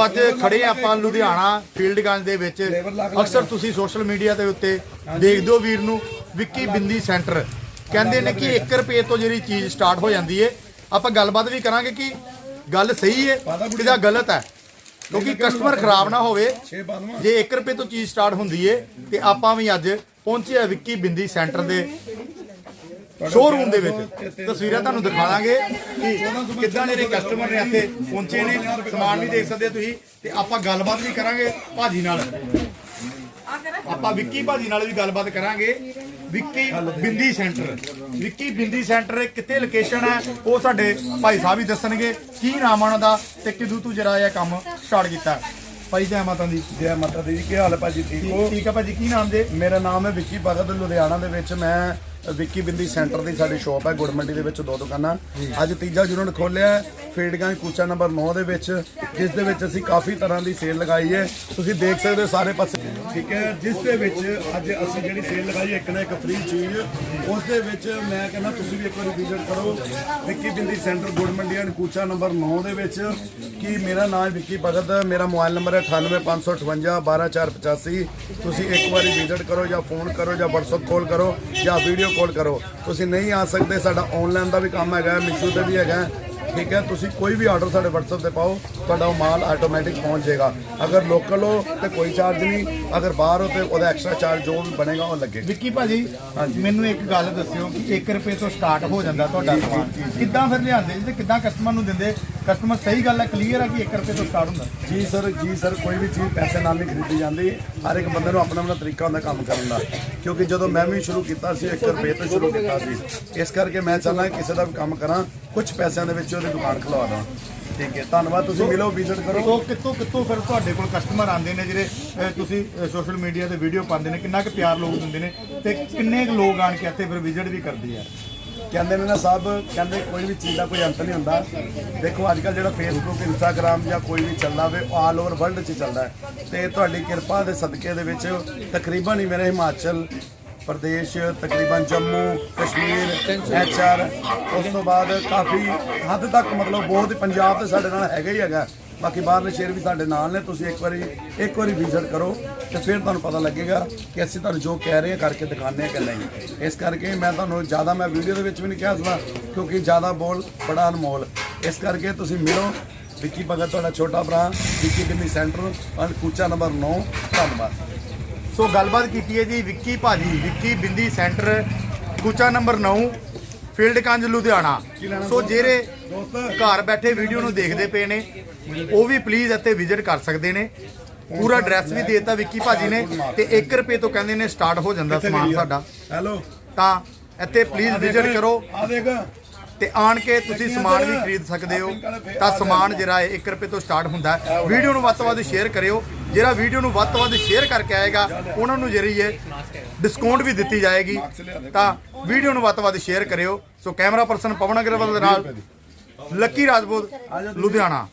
ਸੋ ਅੱਜ ਖੜੇ ਆਪਾਂ ਲੁਧਿਆਣਾ ਫੀਲਡਗੰਜ ਦੇ ਵਿੱਚ। ਅਕਸਰ ਤੁਸੀਂ ਸੋਸ਼ਲ ਮੀਡੀਆ ਦੇ ਉੱਤੇ ਦੇਖਦੇ ਹੋ ਵੀਰ ਨੂੰ, ਵਿੱਕੀ ਬਿੰਦੀ ਸੈਂਟਰ। ਕਹਿੰਦੇ ਨੇ ਕਿ 1 ਰੁਪਏ ਤੋਂ ਜਿਹੜੀ ਚੀਜ਼ ਸਟਾਰਟ ਹੋ ਜਾਂਦੀ ਹੈ ਆਪਾਂ ਗੱਲਬਾਤ ਵੀ ਕਰਾਂਗੇ ਕਿ ਗੱਲ ਸਹੀ ਹੈ ਕਿ ਜਾਂ ਗਲਤ ਹੈ। ਕਿਉਂਕਿ ਕਸਟਮਰ ਖਰਾਬ ਨਾ ਹੋਵੇ, ਜੇ 1 ਰੁਪਏ ਤੋਂ ਚੀਜ਼ ਸਟਾਰਟ ਹੁੰਦੀ ਏ, ਤੇ ਆਪਾਂ ਵੀ ਅੱਜ ਪਹੁੰਚੇ ਆ ਵਿੱਕੀ ਬਿੰਦੀ ਸੈਂਟਰ ਦੇ ਸ਼ੋਰੂਮ ਦੇ ਵਿੱਚ। ਤਸਵੀਰਾਂ ਤੁਹਾਨੂੰ ਦਿਖਾਵਾਂਗੇ ਕਿ ਕਿੱਦਾਂ ਜਿਹੜੇ ਕਸਟਮਰ ਨੇ ਇੱਥੇ ਪਹੁੰਚੇ ਨੇ ਸਮਾਨ ਵੀ ਦੇਖ ਸਕਦੇ ਹੋ ਤੁਸੀਂ ਤੇ ਆਪਾਂ ਗੱਲਬਾਤ ਵੀ ਕਰਾਂਗੇ ਭਾਜੀ ਨਾਲ। ਆਪਾਂ ਵਿੱਕੀ ਭਾਜੀ ਨਾਲ ਵੀ ਗੱਲਬਾਤ ਕਰਾਂਗੇ। ਵਿੱਕੀ ਬਿੰਦੀ ਸੈਂਟਰ। ਵਿੱਕੀ ਬਿੰਦੀ ਸੈਂਟਰ ਕਿੱਥੇ ਲੋਕੇਸ਼ਨ ਹੈ? ਉਹ ਸਾਡੇ ਭਾਈ ਸਾਹਿਬ ਹੀ ਦੱਸਣਗੇ ਕੀ ਨਾਮ ਉਹਨਾਂ ਦਾ ਤੇ ਕਿਦੋਂ ਤੋਂ ਜਿਹੜਾ ਇਹ ਕੰਮ ਸਟਾਰਟ ਕੀਤਾ। ਭਾਈ ਜੈ ਮਾਤਾ ਦੀ। ਜੈ ਮਾਤਾ ਦੀ। ਜੀ ਕੀ ਹਾਲ ਹੈ ਭਾਜੀ? ਠੀਕ ਹੋ? ਠੀਕ ਹੈ ਭਾਜੀ ਕੀ ਨਾਮ ਦੇ ਮੇਰਾ ਨਾਮ ਹੈ ਵਿੱਕੀ ਭਗਤ ਲੁਧਿਆਣਾ ਦੇ ਵਿੱਚ ਮੈਂ ਵਿੱਕੀ ਬਿੰਦੀ ਸੈਂਟਰ ਦੀ ਸਾਡੀ ਸ਼ਾਪ ਹੈ ਗੁੜ ਮੰਡੀ ਦੇ ਵਿੱਚ ਦੋ ਦੁਕਾਨਾਂ। ਅੱਜ ਤੀਜਾ ਯੂਨਿਟ ਖੋਲਿਆ ਫੀਡਗੰਜ ਕੂਚਾ ਨੰਬਰ 9 ਦੇ ਵਿੱਚ, ਜਿਸ ਦੇ ਵਿੱਚ ਅਸੀਂ ਕਾਫੀ ਤਰ੍ਹਾਂ ਦੀ ਸੇਲ ਲਗਾਈ ਹੈ। ਤੁਸੀਂ ਦੇਖ ਸਕਦੇ ਹੋ ਸਾਰੇ ਪਾਸੇ। ਠੀਕ ਹੈ, ਜਿਸ ਦੇ ਵਿੱਚ ਅੱਜ ਅਸੀਂ ਜਿਹੜੀ ਸੇਲ ਲਗਾਈ ਇੱਕ ਨਾ ਇੱਕ ਫ੍ਰੀ ਚੀਜ਼, ਉਸ ਦੇ ਵਿੱਚ ਮੈਂ ਕਹਿੰਦਾ ਤੁਸੀਂ ਵੀ ਇੱਕ ਵਾਰੀ ਵਿਜ਼ਿਟ ਕਰੋ। ਵਿੱਕੀ ਬਿੰਦੀ ਸੈਂਟਰ, ਗੁੜ ਮੰਡੀ ਕੂਚਾ ਨੰਬਰ 9 ਦੇ ਵਿੱਚ। ਕਿ ਮੇਰਾ ਨਾਮ ਹੈ ਵਿੱਕੀ ਭਗਤ? ਮੇਰਾ ਮੋਬਾਈਲ ਨੰਬਰ ਹੈ 98558 12485 ਤੁਸੀਂ ਇੱਕ ਵਾਰੀ ਵਿਜ਼ਿਟ ਕਰੋ ਜਾਂ ਫੋਨ ਕਰੋ ਜਾਂ WhatsApp ਕਾਲ ਕਰੋ ਜਾਂ ਵੀਡੀਓ ਕਾਲ ਕਰੋ। ਤੁਸੀਂ ਨਹੀਂ ਆ ਸਕਦੇ, ਸਾਡਾ ਆਨਲਾਈਨ ਦਾ ਵੀ ਕੰਮ ਹੈਗਾ ਮਿਸ਼ੂ ਤੇ ਵੀ ਹੈਗਾ ਠੀਕ ਹੈ ਤੁਸੀਂ ਕੋਈ ਵੀ ਆਰਡਰ ਸਾਡੇ WhatsApp ਤੇ ਪਾਓ ਤੁਹਾਡਾ ਉਹ ਮਾਲ ਆਟੋਮੈਟਿਕ ਪਹੁੰਚ ਜਾਏਗਾ। ਅਗਰ ਲੋਕਲ ਹੋ ਤੇ ਕੋਈ ਚਾਰਜ ਨਹੀਂ ਅਗਰ ਬਾਹਰ ਹੋ ਤੇ ਉਹਦਾ ਐਕਸਟਰਾ ਚਾਰਜ ਜੋ ਵੀ ਬਣੇਗਾ ਉਹ ਲੱਗੇ। ਵਿੱਕੀ ਭਾਜੀ ਮੈਨੂੰ ਇੱਕ ਗੱਲ ਦੱਸਿਓ ਕਿ 1 ਰੁਪਏ ਤੋਂ ਸਟਾਰਟ ਹੋ ਜਾਂਦਾ ਤੁਹਾਡਾ ਸਮਾਨ। ਕਿੱਦਾਂ ਫਿਰ ਲਿਆਂਦੇ ਜੀ ਤੇ ਕਿੱਦਾਂ ਕਸਟਮਰ ਨੂੰ ਦਿੰਦੇ? ਕਸਟਮਰ ਸਹੀ ਗੱਲ ਹੈ ਕਲੀਅਰ ਹੈ ਕਿ 1 ਰੁਪਏ ਤੋਂ ਸਟਾਰਟ ਹੁੰਦਾ? ਜੀ ਸਰ ਜੀ ਸਰ ਕੋਈ ਵੀ ਚੀਜ਼ ਪੈਸੇ ਨਾਲ ਨਹੀਂ ਖਰੀਦੀ ਜਾਂਦੀ। ਹਰ ਇੱਕ ਬੰਦੇ ਨੂੰ ਆਪਣਾ ਆਪਣਾ ਤਰੀਕਾ ਹੁੰਦਾ ਕੰਮ ਕਰਨ ਦਾ। ਕਿਉਂਕਿ ਜਦੋਂ ਮੈਂ ਵੀ ਸ਼ੁਰੂ ਕੀਤਾ ਸੀ 1 ਰੁਪਏ ਤੋਂ ਸ਼ੁਰੂ ਕੀਤਾ ਸੀ। ਇਸ ਕਰਕੇ ਮੈਂ ਚਾਹੁੰਦਾ ਕਿਸੇ ਦਾ ਵੀ ਕੰਮ ਕਰਾਂ। ਕੁਝ ਪੈਸਿਆਂ ਦੇ ਵਿੱਚ ਉਹਦੀ ਦੁਕਾਨ ਖਲਵਾ ਦਾਂ ਠੀਕ ਹੈ ਧੰਨਵਾਦ ਤੁਸੀਂ ਮਿਲੋ ਵਿਜ਼ਿਟ ਕਰੋ। ਸੋ ਕਿੱਥੋਂ ਕਿੱਥੋਂ ਫਿਰ ਤੁਹਾਡੇ ਕੋਲ ਕਸਟਮਰ ਆਉਂਦੇ ਨੇ ਜਿਹੜੇ ਅਹ, ਤੁਸੀਂ ਸੋਸ਼ਲ ਮੀਡੀਆ ਤੇ ਵੀਡੀਓ ਪਾਉਂਦੇ ਨੇ ਕਿੰਨਾ ਕੁ ਪਿਆਰ ਲੋਕ ਦਿੰਦੇ ਨੇ ਤੇ ਕਿੰਨੇ ਕੁ ਲੋਕ ਆਣ ਕੇ ਇੱਥੇ ਫਿਰ ਵਿਜ਼ਿਟ ਵੀ ਕਰਦੇ ਆ? ਕਹਿੰਦੇ ਨੇ ਨਾ ਸਭ ਕਹਿੰਦੇ ਕੋਈ ਵੀ ਚੀਜ਼ ਦਾ ਕੋਈ ਅੰਤ ਨਹੀਂ ਹੁੰਦਾ। ਦੇਖੋ ਅੱਜ ਕੱਲ ਜਿਹੜਾ ਫੇਸਬੁੱਕ ਇੰਸਟਾਗ੍ਰam ਜਾਂ ਕੋਈ ਵੀ ਚੱਲਦਾ ਵੇ ਆਲ ਓਵਰ ਵਰਲਡ 'ਚ ਚੱਲਦਾ ਹੈ। ਤੇ ਤੁਹਾਡੀ ਕਿਰਪਾ ਦੇ ਸਦਕੇ ਦੇ ਵਿੱਚ ਤਕਰੀਬਨ ਹੀ ਮੇਰੇ ਹਿਮਾਚਲ ਪ੍ਰਦੇਸ਼, ਤਕਰੀਬਨ ਜੰਮੂ, ਕਸ਼ਮੀਰ ਐਚਆਰ ਉਸ ਤੋਂ ਬਾਅਦ ਕਾਫੀ ਹੱਦ ਤੱਕ ਮਤਲਬ ਬਹੁਤ ਹੀ ਪੰਜਾਬ ਤੇ ਸਾਡੇ ਨਾਲ ਹੈਗਾ ਹੀ ਹੈਗਾ। ਬਾਕੀ ਬਾਹਰਲੇ ਸ਼ੇਰ ਵੀ ਸਾਡੇ ਨਾਲ ਨੇ, ਤੁਸੀਂ ਇੱਕ ਵਾਰੀ ਇੱਕ ਵਾਰੀ ਵਿਜ਼ਿਟ ਕਰੋ ਤੇ ਫਿਰ ਤੁਹਾਨੂੰ ਪਤਾ ਲੱਗੇਗਾ ਕਿ ਅਸੀਂ ਤੁਹਾਨੂੰ ਜੋ ਕਹਿ ਰਹੇ ਹਾਂ ਕਰਕੇ ਦਿਖਾਉਂਦੇ ਹਾਂ ਕਿ ਨਹੀਂ। ਇਸ ਕਰਕੇ ਮੈਂ ਤੁਹਾਨੂੰ ਜ਼ਿਆਦਾ ਮੈਂ ਵੀਡੀਓ ਦੇ ਵਿੱਚ ਵੀ ਨਹੀਂ ਕਿਹਾ ਸਕਦਾ ਕਿਉਂਕਿ ਜ਼ਿਆਦਾ ਬੋਲ ਬੜਾ ਅਨਮੋਲ। ਇਸ ਕਰਕੇ ਤੁਸੀਂ ਮਿਲੋ। ਵਿੱਕੀ ਭਗਤ ਤੁਹਾਡਾ ਛੋਟਾ ਭਰਾ, ਵਿੱਕੀ ਬਿੰਦੀ ਸੈਂਟਰ ਔਰ ਕੂਚਾ ਨੰਬਰ 9 ਧੰਨਵਾਦ। ਸੋ ਗੱਲਬਾਤ ਕੀਤੀ ਹੈ ਜੀ ਵਿੱਕੀ ਭਾਜੀ Vicky Bindi centre ਕੁਚਾ number 9 field Ganj Ludhiana. So ਜਿਹੜੇ ਘਰ ਬੈਠੇ ਵੀਡੀਓ ਨੂੰ ਦੇਖਦੇ ਪਏ ਨੇ ਉਹ ਵੀ ਪਲੀਜ਼ ਇੱਥੇ ਵਿਜ਼ਿਟ ਕਰ ਸਕਦੇ ਨੇ। ਪੂਰਾ ਐਡਰੈਸ ਵੀ ਦੇਤਾ ਵਿੱਕੀ ਭਾਜੀ ਨੇ ਤੇ 1 ਰੁਪਏ ਤੋਂ ਕਹਿੰਦੇ ਨੇ ਸਟਾਰਟ ਹੋ ਜਾਂਦਾ ਸਮਾਨ ਸਾਡਾ। ਹੈਲੋ ਤਾਂ ਇੱਥੇ ਪਲੀਜ਼ ਵਿਜ਼ਿਟ ਕਰੋ। ਆ ਦੇਖ। ਤੇ ਆਣ ਕੇ ਤੁਸੀਂ ਸਮਾਨ ਵੀ ਖਰੀਦ ਸਕਦੇ ਹੋ। ਤਾਂ ਸਮਾਨ ਜਿਹੜਾ ਹੈ 1 ਰੁਪਏ ਤੋਂ ਸਟਾਰਟ ਹੁੰਦਾ ਵੀਡੀਓ ਨੂੰ ਵੱਧ ਤੋਂ ਵੱਧ ਸ਼ੇਅਰ ਕਰਿਓ। ਜਿਹੜਾ ਵੀਡੀਓ ਨੂੰ ਵੱਧ ਤੋਂ ਵੱਧ ਸ਼ੇਅਰ ਕਰਕੇ ਆਏਗਾ ਉਹਨਾਂ ਨੂੰ ਜਿਹੜੀ ਹੈ ਡਿਸਕਾਊਂਟ ਵੀ ਦਿੱਤੀ ਜਾਏਗੀ। ਤਾਂ ਵੀਡੀਓ ਨੂੰ ਵੱਧ ਤੋਂ ਵੱਧ ਸ਼ੇਅਰ ਕਰਿਓ। So camera person Pawan Agarwal ਦੇ ਨਾਲ ਲੱਕੀ ਰਾਜਪੂਤ ਲੁਧਿਆਣਾ।